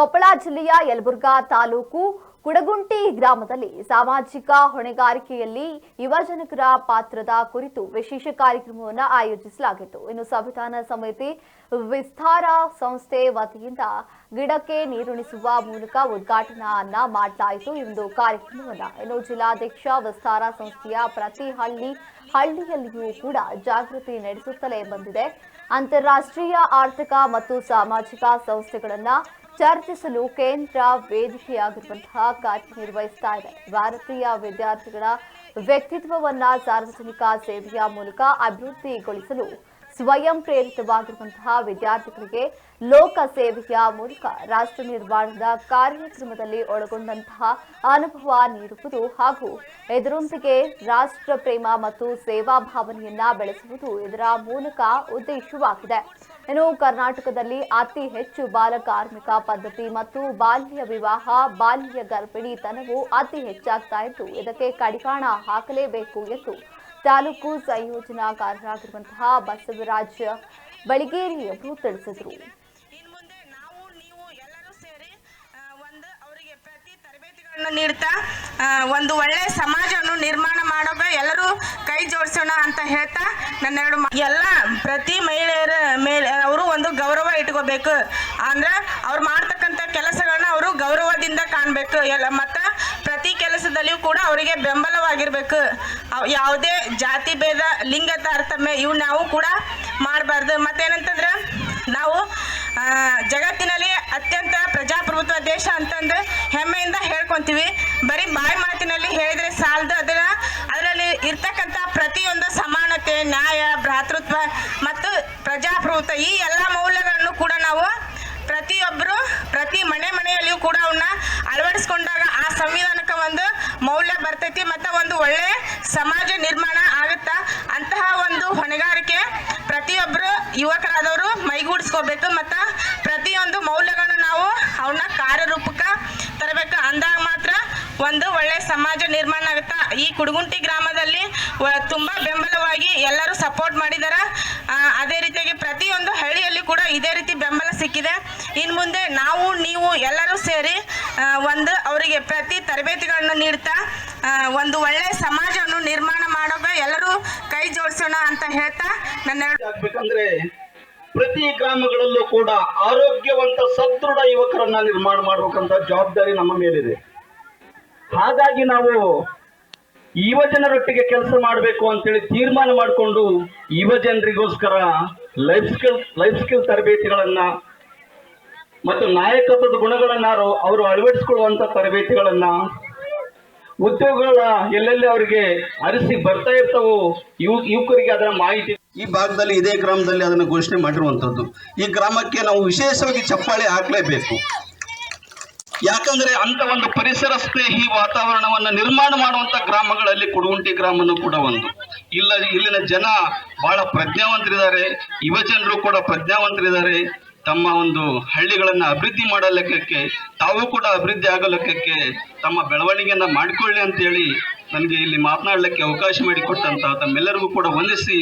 ಕೊಪ್ಪಳ ಜಿಲ್ಲೆಯ ಯಲಬುರ್ಗಾ ತಾಲೂಕು ಕುಡಗುಂಟಿ ಗ್ರಾಮದಲ್ಲಿ ಸಾಮಾಜಿಕ ಹೊಣೆಗಾರಿಕೆಯಲ್ಲಿ ಯುವಜನಕರ ಪಾತ್ರದ ಕುರಿತು ವಿಶೇಷ ಕಾರ್ಯಕ್ರಮವನ್ನು ಆಯೋಜಿಸಲಾಗಿತ್ತು. ಇನ್ನು ಸಂವಿಧಾನ ಸಮಿತಿ ವಿಸ್ತಾರ ಸಂಸ್ಥೆ ವತಿಯಿಂದ ಗಿಡಕ್ಕೆ ನೀರುಣಿಸುವ ಮೂಲಕ ಉದ್ಘಾಟನೆಯನ್ನ ಮಾಡಲಾಯಿತು ಈ ಒಂದು ಕಾರ್ಯಕ್ರಮವನ್ನ ಇನ್ನು ಜಿಲ್ಲಾಧ್ಯಕ್ಷ ವಿಸ್ತಾರ ಸಂಸ್ಥೆಯ ಪ್ರತಿ ಹಳ್ಳಿ ಹಳ್ಳಿಯಲ್ಲಿಯೂ ಕೂಡ ಜಾಗೃತಿ ನಡೆಸುತ್ತಲೇ ಬಂದಿದೆ. ಅಂತಾರಾಷ್ಟ್ರೀಯ ಆರ್ಥಿಕ ಮತ್ತು ಸಾಮಾಜಿಕ ಸಂಸ್ಥೆಗಳನ್ನ ಚರ್ಚಿಸಲು ಕೇಂದ್ರ ವೇದಿಕೆಯಾಗಿರುವಂತಹ ಕಾರ್ಯನಿರ್ವಹಿಸ್ತಾ ಇದೆ. ಭಾರತೀಯ ವಿದ್ಯಾರ್ಥಿಗಳ ವ್ಯಕ್ತಿತ್ವವನ್ನ ಸಾರ್ವಜನಿಕ ಸೇವೆಯ ಮೂಲಕ ಅಭಿವೃದ್ಧಿಗೊಳಿಸಲು ಸ್ವಯಂ ಪ್ರೇರಿತವಾಗಿರುವಂತಹ ವಿದ್ಯಾರ್ಥಿಗಳಿಗೆ ಲೋಕ ಸೇವೆಯ ಮೂಲಕ ರಾಷ್ಟ್ರ ನಿರ್ಮಾಣದ ಕಾರ್ಯಕ್ರಮದಲ್ಲಿ ಒಳಗೊಂಡಂತಹ ಅನುಭವ ನೀಡುವುದು ಹಾಗೂ ಇದರೊಂದಿಗೆ ರಾಷ್ಟ್ರ ಪ್ರೇಮ ಮತ್ತು ಸೇವಾ ಭಾವನೆಯನ್ನ ಬೆಳೆಸುವುದು ಇದರ ಮೂಲಕ ಉದ್ದೇಶವಾಗಿದೆ. ಇನ್ನು ಕರ್ನಾಟಕದಲ್ಲಿ ಅತಿ ಹೆಚ್ಚು ಬಾಲ ಕಾರ್ಮಿಕ ಪದ್ಧತಿ ಮತ್ತು ಬಾಲ್ಯ ವಿವಾಹ, ಬಾಲ್ಯ ಗರ್ಭಿಣಿತನವು ಅತಿ ಹೆಚ್ಚಾಗ್ತಾ ಇದ್ದು ಇದಕ್ಕೆ ಕಡಿವಾಣ ಹಾಕಲೇಬೇಕು ಎಂದು ತಾಲೂಕು ಸಂಯೋಜನಾಕಾರರಾಗಿರುವಂತಹ ಬಸವರಾಜ ತಿಳಿಸಿದರು. ಪ್ರತಿ ತರಬೇತಿಗಳನ್ನು ನೀಡ್ತಾ ಒಂದು ಒಳ್ಳೆ ಸಮಾಜವನ್ನು ನಿರ್ಮಾಣ ಮಾಡೋಕೆ ಎಲ್ಲರೂ ಕೈ ಜೋಡಿಸೋಣ ಅಂತ ಹೇಳ್ತಾ ನನ್ನ ಎರಡು ಎಲ್ಲ ಪ್ರತಿ ಮಹಿಳೆಯರ ಮೇಲೆ, ಅವರು ಒಂದು ಗೌರವ ಇಟ್ಕೋಬೇಕು. ಅಂದ್ರೆ ಅವ್ರು ಮಾಡ್ತಕ್ಕಂಥ ಕೆಲಸಗಳನ್ನ ಅವರು ಗೌರವದಿಂದ ಕಾಣಬೇಕು. ಎಲ್ಲ ಮತ್ತು ಕೆಲಸದಲ್ಲಿಯೂ ಕೂಡ ಅವರಿಗೆ ಬೆಂಬಲವಾಗಿರ್ಬೇಕು. ಯಾವುದೇ ಜಾತಿ ಭೇದ, ಲಿಂಗ ತಾರತಮ್ಯ ಇವು ನಾವು ಕೂಡ ಮಾಡಬಾರ್ದು. ಮತ್ತೇನಂತಂದ್ರೆ ನಾವು ಜಗತ್ತಿನಲ್ಲಿ ಅತ್ಯಂತ ಪ್ರಜಾಪ್ರಭುತ್ವ ದೇಶ ಅಂತಂದು ಹೆಮ್ಮೆಯಿಂದ ಹೇಳ್ಕೊಂತೀವಿ. ಬರೀ ಬಾಯಿ ಮಾತಿನಲ್ಲಿ ಹೇಳಿದ್ರೆ ಸಾಲದು. ಅದನ್ನ ಅದರಲ್ಲಿ ಇರ್ತಕ್ಕಂಥ ಪ್ರತಿಯೊಂದು ಸಮಾನತೆ, ನ್ಯಾಯ, ಭ್ರಾತೃತ್ವ ಮತ್ತು ಪ್ರಜಾಪ್ರಭುತ್ವ ಈ ಎಲ್ಲ ಮೌಲ್ಯಗಳನ್ನು ಕೂಡ ನಾವು ಪ್ರತಿಯೊಬ್ಬರು ಪ್ರತಿ ಮನೆ ಮನೆಯಲ್ಲಿಯೂ ಕೂಡ ಅವನ್ನ ಅಳವಡಿಸ್ಕೊಂಡಾಗ ಆ ಸಂವಿಧಾನಕ್ಕೆ ಒಂದು ಮೌಲ್ಯ ಬರ್ತೈತಿ ಮತ್ತು ಒಂದು ಒಳ್ಳೆ ಸಮಾಜ ನಿರ್ಮಾಣ ಆಗುತ್ತಾ? ಅಂತಹ ಒಂದು ಹೊಣೆಗಾರಿಕೆ ಪ್ರತಿಯೊಬ್ಬರು ಯುವಕರಾದವರು ಮೈಗೂಡಿಸ್ಕೋಬೇಕು ಮತ್ತು ಪ್ರತಿಯೊಂದು ಮೌಲ್ಯಗಳನ್ನು ನಾವು ಅವನ್ನ ಕಾರ್ಯರೂಪಕ್ಕೆ ತರಬೇಕು ಅಂದಾಗ ಮಾತ್ರ ಒಂದು ಒಳ್ಳೆ ಸಮಾಜ ನಿರ್ಮಾಣ ಆಗುತ್ತಾ? ಈ ಕುಡುಗುಂಟಿ ಗ್ರಾಮದಲ್ಲಿ ತುಂಬಾ ಬೆಂಬಲವಾಗಿ ಎಲ್ಲರೂ ಸಪೋರ್ಟ್ ಮಾಡಿದ್ದಾರೆ ಅದೇ ರೀತಿಯಾಗಿ ಪ್ರತಿಯೊಂದು ಹಳ್ಳಿಯಲ್ಲಿ ಕೂಡ ಇದೇ ರೀತಿ ಬೆಂಬಲ ಸಿಕ್ಕಿದೆ. ಇನ್ನು ಮುಂದೆ ನಾವು, ನೀವು ಎಲ್ಲರೂ ಸೇರಿ ಒಂದು ಅವರಿಗೆ ಪ್ರತಿ ತರಬೇತಿಗಳನ್ನು ನೀಡ್ತಾ ಒಂದು ಒಳ್ಳೆ ಸಮಾಜವನ್ನು ನಿರ್ಮಾಣ ಮಾಡೋಕೆ ಎಲ್ಲರೂ ಕೈ ಜೋಡಿಸೋಣ ಅಂತ ಹೇಳ್ತಾ ನನ್ನ ಆಗ್ಬೇಕಂದ್ರೆ ಪ್ರತಿ ಗ್ರಾಮಗಳಲ್ಲೂ ಕೂಡ ಆರೋಗ್ಯವಂತ ಸದೃಢ ಯುವಕರನ್ನ ನಿರ್ಮಾಣ ಮಾಡಬೇಕಂತ ಜವಾಬ್ದಾರಿ ನಮ್ಮ ಮೇಲಿದೆ. ಹಾಗಾಗಿ ನಾವು ಯುವ ಜನರೊಟ್ಟಿಗೆ ಕೆಲಸ ಮಾಡಬೇಕು ಅಂತೇಳಿ ತೀರ್ಮಾನ ಮಾಡಿಕೊಂಡು ಯುವ ಜನರಿಗೋಸ್ಕರ ಲೈಫ್ ಸ್ಕಿಲ್ ಲೈಫ್ ಸ್ಕಿಲ್ ತರಬೇತಿಗಳನ್ನ ಮತ್ತು ನಾಯಕತ್ವದ ಗುಣಗಳನ್ನ ಅವರು ಅಳವಡಿಸಿಕೊಳ್ಳುವಂತ ತರಬೇತಿಗಳನ್ನ ಉದ್ಯೋಗಗಳ ಎಲ್ಲೆಲ್ಲಿ ಅವರಿಗೆ ಅರಿಸಿ ಬರ್ತಾ ಇರ್ತಾವೋ ಯುವ ಯುವಕರಿಗೆ ಅದರ ಮಾಹಿತಿ. ಈ ಭಾಗದಲ್ಲಿ ಇದೇ ಗ್ರಾಮದಲ್ಲಿ ಅದನ್ನು ಘೋಷಣೆ ಮಾಡಿರುವಂಥದ್ದು ಈ ಗ್ರಾಮಕ್ಕೆ ನಾವು ವಿಶೇಷವಾಗಿ ಚಪ್ಪಾಳೆ ಹಾಕಲೇಬೇಕು. ಯಾಕಂದ್ರೆ ಅಂತ ಒಂದು ಪರಿಸರ ಸ್ನೇಹಿ ವಾತಾವರಣವನ್ನ ನಿರ್ಮಾಣ ಮಾಡುವಂತ ಗ್ರಾಮಗಳಲ್ಲಿ ಕುಡುಗುಂಟಿ ಗ್ರಾಮನು ಕೂಡ ಒಂದು. ಇಲ್ಲ ಇಲ್ಲಿನ ಜನ ಬಹಳ ಪ್ರಜ್ಞಾವಂತರಿದ್ದಾರೆ. ಯುವಜನರು ಕೂಡ ಪ್ರಜ್ಞಾವಂತರಿದ್ದಾರೆ. ತಮ್ಮ ಒಂದು ಹಳ್ಳಿಗಳನ್ನ ಅಭಿವೃದ್ಧಿ ಮಾಡೋ ಲೆಕ್ಕಕ್ಕೆ, ತಾವು ಕೂಡ ಅಭಿವೃದ್ಧಿ ಆಗೋ ಲೆಕ್ಕಕ್ಕೆ ತಮ್ಮ ಬೆಳವಣಿಗೆಯನ್ನ ಮಾಡಿಕೊಳ್ಳಿ ಅಂತ ಹೇಳಿ ನನಗೆ ಇಲ್ಲಿ ಮಾತನಾಡಲಿಕ್ಕೆ ಅವಕಾಶ ಮಾಡಿಕೊಟ್ಟಂತ ತಮ್ಮೆಲ್ಲರಿಗೂ ಕೂಡ ವಂದಿಸಿ.